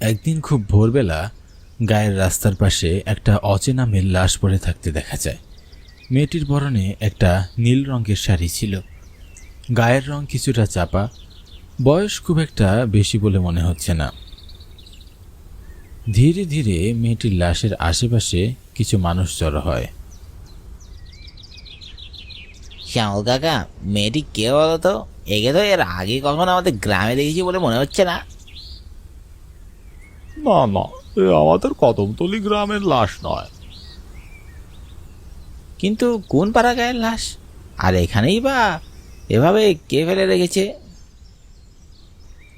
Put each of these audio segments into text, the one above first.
একদিন খুব ভোরবেলা গায়ের রাস্তার পাশে একটা অচেনা মেয়ের লাশ পড়ে থাকতে দেখা যায়। মেয়েটির পরনে একটা নীল রঙের শাড়ি ছিল। গায়ের রং কিছুটা চাপা, বয়স খুব একটা বেশি বলে মনে হচ্ছে না। ধীরে ধীরে মেয়েটির লাশের আশেপাশে কিছু মানুষ জড়ো হয়। শ্যামল কাকা, মেয়েটি কে বলো তো একে তো এর আগে কখনো আমাদের গ্রামে দেখেছি বলে মনে হচ্ছে না। না না এ আমাদের কদমতলি গ্রামের লাশ নয়। কিন্তু কোন পাড়া গায়ের লাশ? আর এখানেই বা এভাবে কে ফেলে রেখেছে?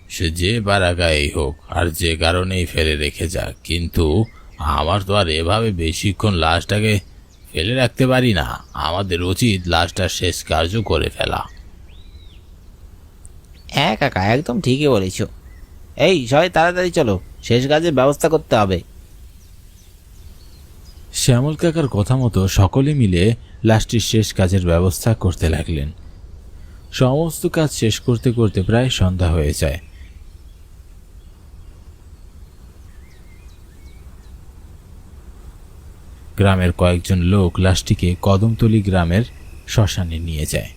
সে যে বারাগাই হোক আর যে কারণেই ফেলে রেখে যাক কিন্তু আমার তো আর এভাবে বেশিক্ষণ লাশটাকে ফেলে রাখতে পারি না। আমাদের উচিত লাশটার শেষ কার্য করে ফেলা। হ্যাঁ কাকা একদম ঠিকই বলেছ। এই সবাই তাড়াতাড়ি চলো। শেষ কাজের ব্যবস্থা করতে হবে। শ্যামল কাকার কথা মতো সকলে মিলে লাশটির শেষ কাজের ব্যবস্থা করতে লাগলেন। সমস্ত কাজ শেষ করতে করতে প্রায় সন্ধ্যা হয়ে যায়। গ্রামের কয়েকজন লোক লাশটিকে কদমতলি গ্রামের শ্মশানে নিয়ে যায়।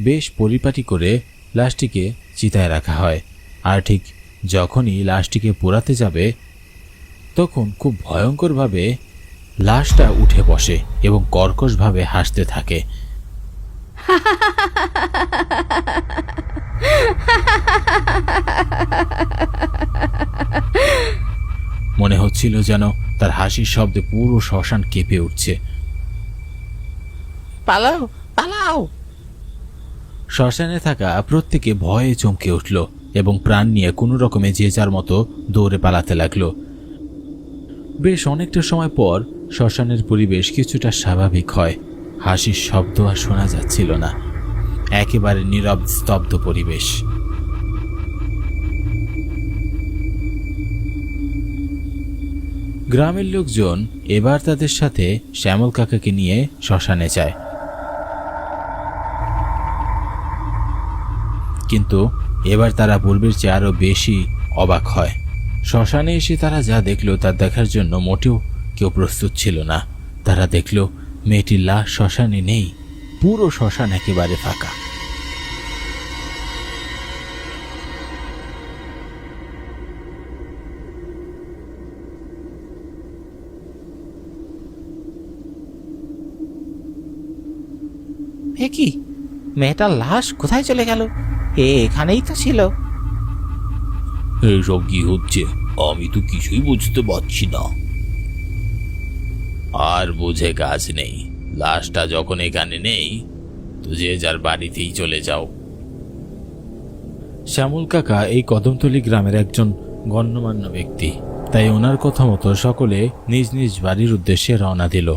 বেশ পরিপাটি করে লাশটিকে চিতায় রাখা হয়। আর ঠিক যখনই লাশটিকে পোড়াতে যাবে, তখন খুব ভয়ঙ্করভাবে লাশটা উঠে বসে এবং কর্কশভাবে হাসতে থাকে। মনে হচ্ছিল যেন তার হাসির শব্দে পুরো শ্মশান কেঁপে উঠছে। পালাও পালাও! শ্মশানে থাকা প্রত্যেকে ভয়ে চমকে উঠল এবং প্রাণ নিয়ে কোনো রকমে যে যার মতো দৌড়ে পালাতে লাগল। বেশ অনেকটা সময় পর শ্মশানের পরিবেশ কিছুটা স্বাভাবিক হয়। হাসির শব্দ আর শোনা যাচ্ছিল না। একেবারে নীরব, স্তব্ধ পরিবেশ। গ্রামের লোকজন এবার তাদের সাথে শ্যামল কাকাকে নিয়ে শ্মশানে যায়। কিন্তু এবার তারা পূর্বের চেয়ে আরও বেশি অবাক হয়। শ্মশানে এসে তারা যা দেখল তা দেখার জন্য মোটেও কেউ প্রস্তুত ছিল না। তারা দেখল মেয়েটির লাশ শ্মশানে নেই, পুরো শ্মশান একেবারে ফাঁকা। কি? মেয়েটার লাশ কোথায় চলে গেল? এ এখানেই তো ছিল। এইসব কি হচ্ছে? আমি তো কিছুই বুঝতে পারছি না। আর বুঝে কাজ নেই। লাশটা যখন এখানে নেই তো যে যার বাড়িতেই চলে যাও। শ্যামল কাকা এই কদমতলি গ্রামের একজন গণ্যমান্য ব্যক্তি। তাই ওনার কথা মতো সকলে নিজ নিজ বাড়ির উদ্দেশ্যে রওনা দিল।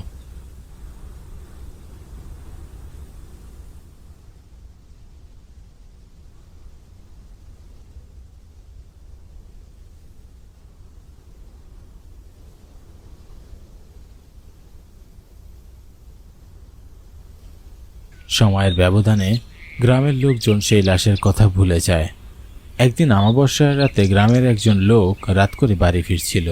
সময়ের ব্যবধানে গ্রামের লোকজন সেই লাশের কথা ভুলে যায়। একদিন অমাবস্যার রাতে গ্রামের একজন লোক রাত করে বাড়ি ফিরছিল।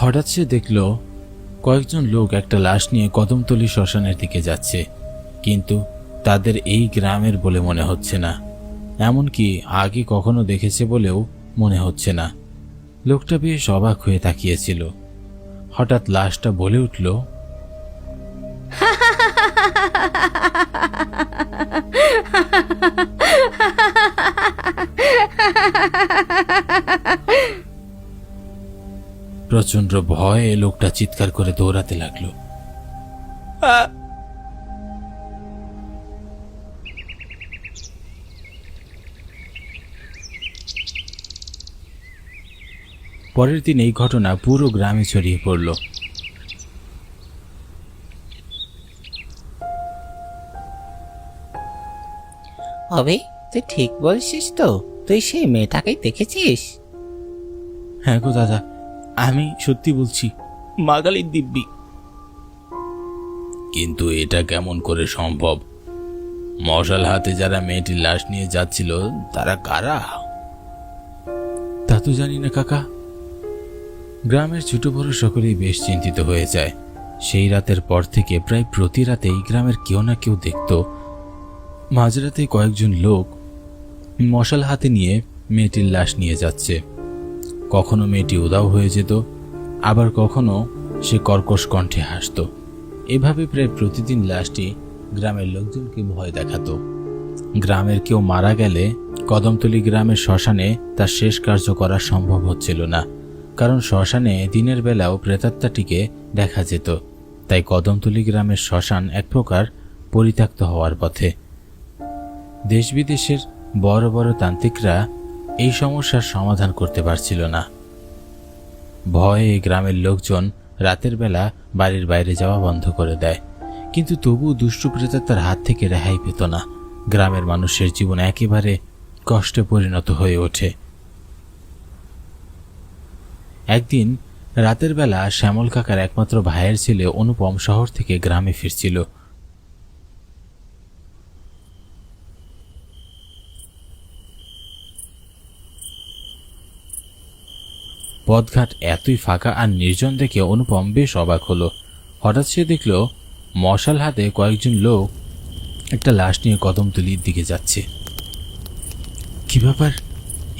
হঠাৎ সে দেখল, কয়েকজন লোক একটা লাশ নিয়ে কদমতলি শ্মশানের দিকে যাচ্ছে, কিন্তু তাদের এই গ্রামের বলে মনে হচ্ছে না। এমনকি আগে কখনো দেখেছে বলেও মনে হচ্ছে না। লোকটা বেশ অবাক হয়ে তাকিয়েছিল। হঠাৎ লাশটা বলে উঠল প্রচণ্ড ভয়ে লোকটা চিৎকার করে দৌড়াতে লাগল। পরের দিন এই ঘটনা পুরো গ্রামে ছড়িয়ে পড়ল। অবে তুই ঠিক বলছিস তো? তুই সেই মেয়েটাকেই দেখেছিস? হ্যাঁ গো দাদা আমি সত্যি বলছি মাগালির দিব্যি। কিন্তু এটা কেমন করে সম্ভব? মশাল হাতে যারা মেয়েটির লাশ নিয়ে যাচ্ছিল তারা কারা? তা তো জানি না কাকা। গ্রামের ছোট বড় সকলেই বেশ চিন্তিত হয়ে যায়। সেই রাতের পর থেকে প্রায় প্রতি রাতেই গ্রামের কেউ না কেউ দেখত, মাঝরাতে কয়েকজন লোক মশাল হাতে নিয়ে মেয়েটির লাশ নিয়ে যাচ্ছে। কখনো মেয়েটি উদাও হয়ে যেত, আবার কখনো সে কর্কশ কণ্ঠে হাসত। এভাবে প্রায় প্রতিদিন লাশটি গ্রামের লোকজনকে ভয় দেখাতো। গ্রামের কেউ মারা গেলে কদমতলী গ্রামের শ্মশানে তার শেষ কার্য করা সম্ভব হচ্ছিল না। কারণ শ্মশানে দিনের বেলাও প্রেতাত্মাটিকে দেখা যেত, তাই কদমতলী গ্রামের শ্মশান এক প্রকার পরিত্যক্ত হওয়ার পথে। দেশ বিদেশের বড় বড় তান্ত্রিকরা এই সমস্যার সমাধান করতে পারছিল না। ভয়ে গ্রামের লোকজন রাতের বেলা বাড়ির বাইরে যাওয়া বন্ধ করে দেয়, কিন্তু তবু দুষ্টু প্রেতাত্মার হাত থেকে রেহাই পেত না। গ্রামের মানুষের জীবন একেবারে কষ্টে পরিণত হয়ে ওঠে। একদিন রাতের বেলা শ্যামল কাকার একমাত্র ভাইয়ের ছেলে অনুপম শহর থেকে গ্রামে ফিরছিল। পথঘাট এতই ফাঁকা আর নির্জন দেখে অনুপম বেশ অবাক হলো। হঠাৎ সে দেখল, মশাল হাতে কয়েকজন লোক একটা লাশ নিয়ে কদমতলির দিকে যাচ্ছে। কি ব্যাপার?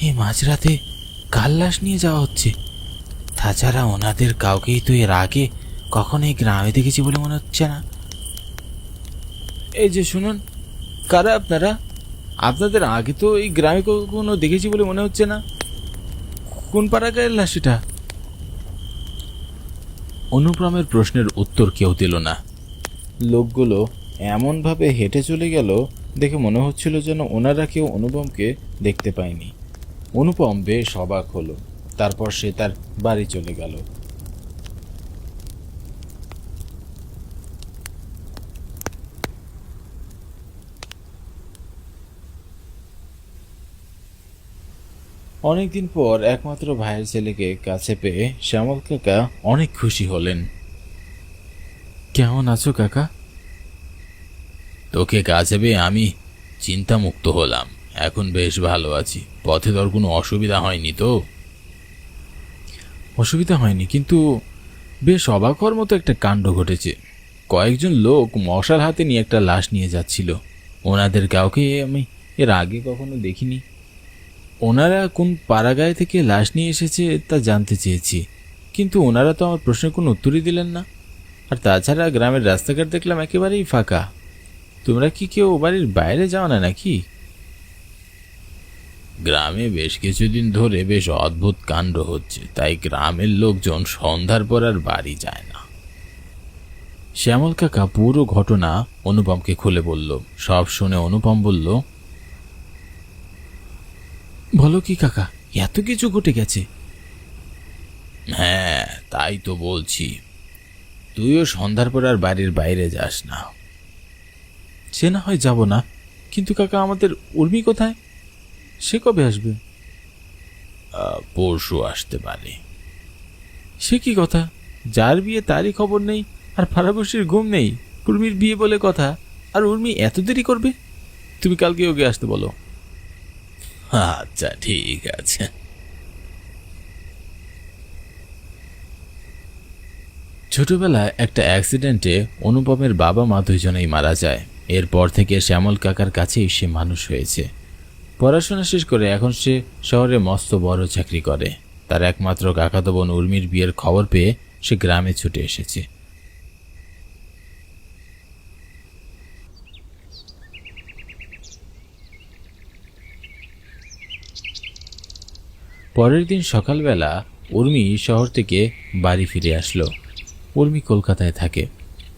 এই মাঝরাতে কাল লাশ নিয়ে যাওয়া হচ্ছে? তাছাড়া ওনাদের কাউকেই তো এর আগে কখনো এই গ্রামে দেখেছি বলে মনে হচ্ছে না। এই যে শুনুন, কারা আপনারা? আপনাদের আগে তো এই গ্রামে কখনো দেখেছি বলে মনে হচ্ছে না। কোন পাড়াগায়ের লাশ এটা অনুপ্রমের প্রশ্নের উত্তর কেউ দিল না। লোকগুলো এমনভাবে হেঁটে চলে গেল, দেখে মনে হচ্ছিল যেন ওনারা কেউ অনুপমকে দেখতে পায়নি। অনুপম বেশ অবাক হলো। তারপর সে তার বাড়ি চলে গেল। অনেকদিন পর একমাত্র ভাইয়ের ছেলেকে কাছে পেয়ে শ্যামল কাকা অনেক খুশি হলেন। কেমন আছো কাকা? তোকে কাছে পেয়ে আমি চিন্তামুক্ত হলাম। এখন বেশ ভালো আছি। পথে তোর কোনো অসুবিধা হয়নি তো? অসুবিধা হয়নি, কিন্তু বেশ অবাক হওয়ার মতো একটা কাণ্ড ঘটেছে। কয়েকজন লোক মশার হাতে নিয়ে একটা লাশ নিয়ে যাচ্ছিল। ওনাদের কাউকে আমি এর আগে কখনো দেখিনি। ওনারা কোন পাড়াগায় থেকে লাশ নিয়ে এসেছে তা জানতে চেয়েছি, কিন্তু ওনারা তো আমার প্রশ্নের কোনো উত্তরই দিলেন না। আর তাছাড়া গ্রামের রাস্তাঘাট দেখলাম একেবারেই ফাঁকা। তোমরা কি কেউ বাড়ির বাইরে যাও না নাকি? গ্রামে বেশ কিছুদিন ধরে বেশ অদ্ভুত কাণ্ড হচ্ছে, তাই গ্রামের লোকজন সন্ধ্যার পর আর বাড়ি যায় না। শ্যামল কাকা পুরো ঘটনা অনুপমকে খুলে বলল। সব শুনে অনুপম বলল, বলো কি কাকা, এত কিছু ঘটে গেছে? হ্যাঁ তাই তো বলছি। তুইও সন্ধ্যার পর আর বাড়ির বাইরে যাস না। সে না হয় যাব না, কিন্তু কাকা আমাদের উর্মি কোথায়? সে কবে আসবে? পরশু আসতে পারে। সে কি কথা? যার বিয়ে তারই খবর নেই আর ফারাবসির ঘুম নেই উর্মির বিয়ে বলে কথা আর উর্মি এত দেরি করবে? তুমি কালকে ওকে আসতে বলো। আচ্ছা ঠিক আছে। ছোটবেলায় একটা অ্যাক্সিডেন্টে অনুপমের বাবা মা দুজনেই মারা যায়। এরপর থেকে শ্যামল কাকার কাছেই সে মানুষ হয়েছে। পড়াশোনা শেষ করে এখন সে শহরে মস্ত বড় চাকরি করে। তার একমাত্র কাকাতো বোন উর্মির বিয়ের খবর পেয়ে সে গ্রামে ছুটে এসেছে। পরের দিন সকালবেলা উর্মি শহর থেকে বাড়ি ফিরে আসলো। উর্মি কলকাতায় থাকে।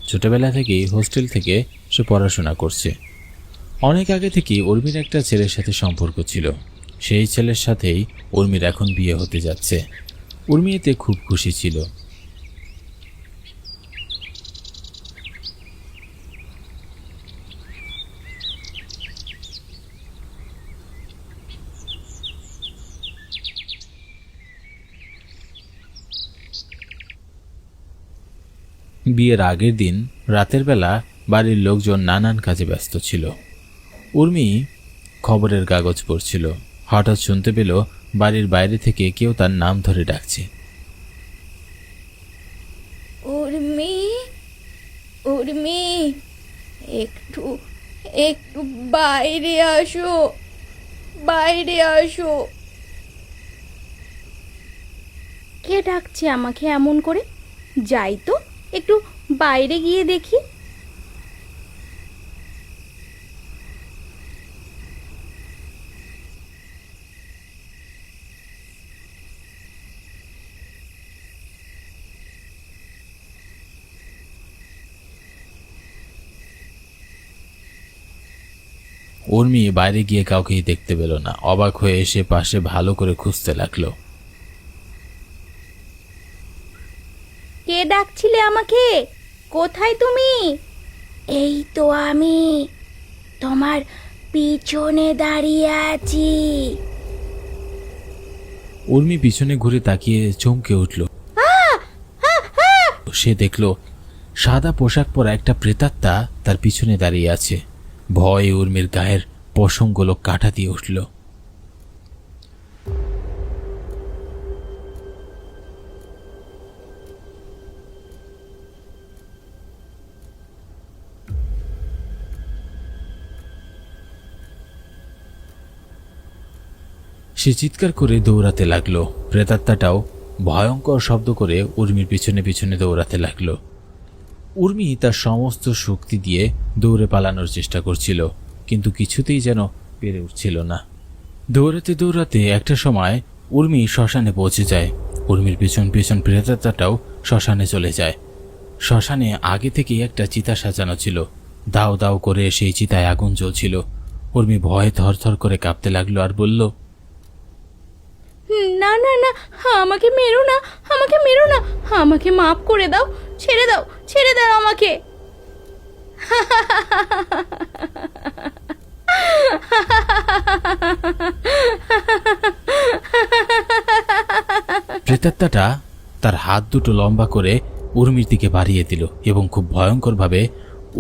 ছোটবেলা থেকেই হোস্টেল থেকে সে পড়াশোনা করছে। অনেক আগে থেকেই উর্মির একটা ছেলের সাথে সম্পর্ক ছিল। সেই ছেলের সাথেই উর্মির এখন বিয়ে হতে যাচ্ছে। উর্মি এতে খুব খুশি ছিল। বিয়ের আগের দিন রাতের বেলা বাড়ির লোকজন নানান কাজে ব্যস্ত ছিল। উর্মি খবরের কাগজ পড়ছিল। হঠাৎ শুনতে পেল বাড়ির বাইরে থেকে কেউ তার নাম ধরে ডাকছে। উর্মি উর্মি একটু একটু বাইরে আসো বাইরে আসো। কে ডাকছে আমাকে এমন করে? যাই তো একটু বাইরে গিয়ে দেখি। উর্মি বাইরে গিয়ে কাউকেই দেখতে পেল না। অবাক হয়ে এসে পাশে ভালো করে খুঁজতে লাগল। কে ডাকছিলে আমাকে? কোথায় তুমি? এই তো আমি তোমার পিছনে দাঁড়িয়ে আছি। উর্মি পিছনে ঘুরে তাকিয়ে চমকে উঠল। সে দেখল সাদা পোশাক পরা একটা প্রেতাত্মা তার পিছনে দাঁড়িয়ে আছে। ভয়ে উর্মির গায়ের পশমগুলো কাটা দিয়ে উঠল। সে চিৎকার করে দৌড়াতে লাগল। প্রেতাত্মাটাও ভয়ঙ্কর শব্দ করে উর্মির পিছনে পিছনে দৌড়াতে লাগল। উর্মি তার সমস্ত শক্তি দিয়ে দৌড়ে পালানোর চেষ্টা করছিল, কিন্তু কিছুতেই যেন পেরে উঠছিল না। দৌড়াতে দৌড়াতে একটা সময় উর্মি শ্মশানে পৌঁছে যায়। উর্মির পেছন পেছন প্রেতাতাটাও শ্মশানে চলে যায়। শ্মশানে আগে থেকেই একটা চিতা সাজানো ছিল। দাও দাও করে সেই চিতায় আগুন জ্বলছিল। উর্মি ভয়ে থরথর করে কাঁপতে লাগল আর বলল না না না, আমাকে মেরো না, আমাকে মেরো না, আমাকে মাফ করে দাও, ছেড়ে দাও ছেড়ে দাও আমাকে। প্রেতাত্মাটা তার হাত দুটো লম্বা করে উর্মির দিকে বাড়িয়ে দিল এবং খুব ভয়ঙ্করভাবে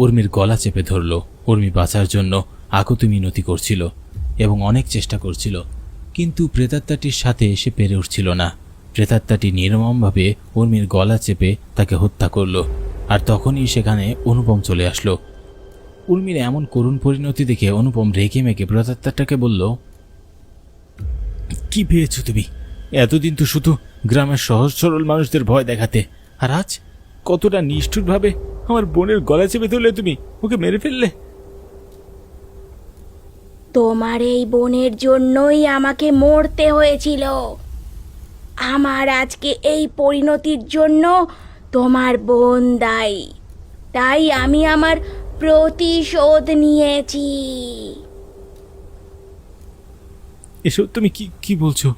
উর্মির গলা চেপে ধরল। উর্মি বাঁচার জন্য আকুতি মিনতি করছিল এবং অনেক চেষ্টা করছিল। কিন্তু প্রেতাত্মাটির সাথে এসে পেরে উঠছিল না। প্রেতাত্মাটি নির্মমভাবে উর্মির গলা চেপে তাকে হত্যা করল, আর তখনই সেখানে অনুপম চলে আসলো। উর্মির এমন করুণ পরিণতি দেখে অনুপম রেগে মেগে প্রেতাত্মাটাকে বলল, কি পেয়েছ তুমি? এতদিন তো শুধু গ্রামের সহজ সরল মানুষদের ভয় দেখাতে, আর আজ কতটা নিষ্ঠুরভাবে আমার বোনের গলা চেপে ধরলে তুমি? ওকে মেরে ফেললে? তোমার এই বোনের জন্যই আমাকে মরতে হয়েছিল। আমার আজকে এই পরিণতির জন্য তোমার বোন দায়ী। তাই আমি আমার প্রতিশোধ নিয়েছি। এসব তুমি কি কি বলছো?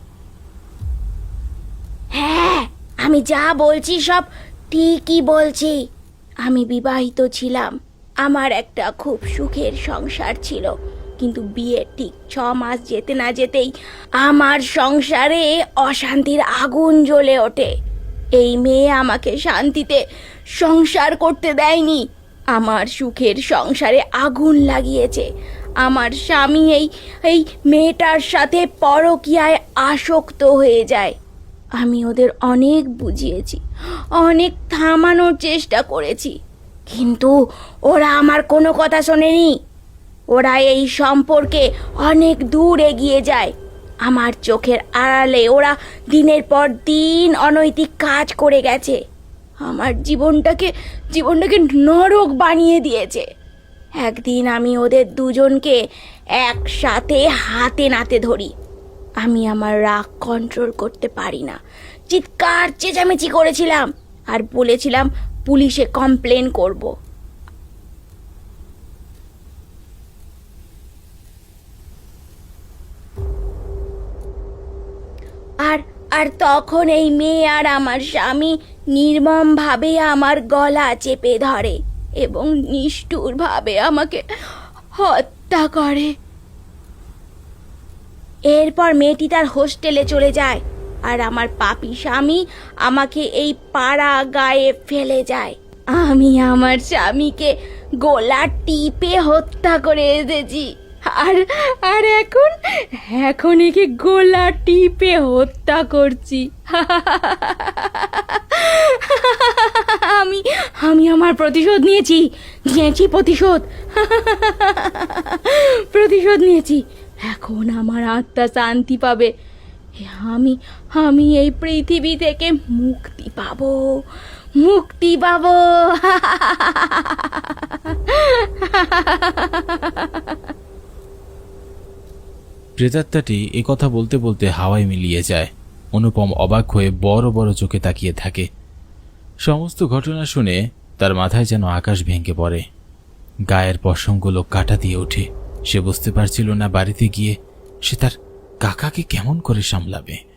হ্যাঁ আমি যা বলছি সব ঠিকই বলছি। আমি বিবাহিত ছিলাম। আমার একটা খুব সুখের সংসার ছিল। কিন্তু বিয়ের ঠিক ছ মাস যেতে না যেতেই আমার সংসারে অশান্তির আগুন জ্বলে ওঠে। এই মেয়ে আমাকে শান্তিতে সংসার করতে দেয়নি। আমার সুখের সংসারে আগুন লাগিয়েছে। আমার স্বামী এই এই মেয়েটার সাথে পরকিয়ায় আসক্ত হয়ে যায়। আমি ওদের অনেক বুঝিয়েছি, অনেক থামানোর চেষ্টা করেছি। কিন্তু ওরা আমার কোনো কথা শোনেনি। ওরা এই সম্পর্কে অনেক দূর এগিয়ে যায়। আমার চোখের আড়ালে ওরা দিনের পর দিন অনৈতিক কাজ করে গেছে। আমার জীবনটাকে জীবনটাকে নরক বানিয়ে দিয়েছে। একদিন আমি ওদের দুজনকে একসাথে হাতে নাতে ধরি। আমি আমার রাগ কন্ট্রোল করতে পারি না। চিৎকার চেঁচামেচি করেছিলাম আর বলেছিলাম পুলিশে কমপ্লেন করব। আর তখন এই মেয়ে আর আমার স্বামী নির্মমভাবে আমার গলা চেপে ধরে এবং নিষ্ঠুরভাবে আমাকে হত্যা করে। এরপর মেয়েটি তার হোস্টেলে চলে যায় আর আমার পাপি স্বামী আমাকে এই পাড়া গায়ে ফেলে যায়। আমি আমার স্বামীকে গোলা টিপে হত্যা করে এসেছি। আর আর এখন এখন একে গোলা টিপে হত্যা করছি? আমি আমি আমার প্রতিশোধ নিয়েছি নিয়েছি প্রতিশোধ। প্রতিশোধ নিয়েছি। এখন আমার আত্মা শান্তি পাবে। আমি আমি এই পৃথিবী থেকে মুক্তি পাবো। মুক্তি পাবো। প্রেতাত্মাটি কথা বলতে বলতে হাওয়ায় মিলিয়ে যায়। অনুপম অবাক হয়ে বড় বড় চোখে তাকিয়ে থাকে। সমস্ত ঘটনা শুনে তার মাথায় যেন আকাশ ভেঙে পড়ে। গায়ের পশমগুলো কাটা দিয়ে ওঠে। সে বুঝতে পারছিল না বাড়িতে গিয়ে সে তার কাকাকে কেমন করে সামলাবে।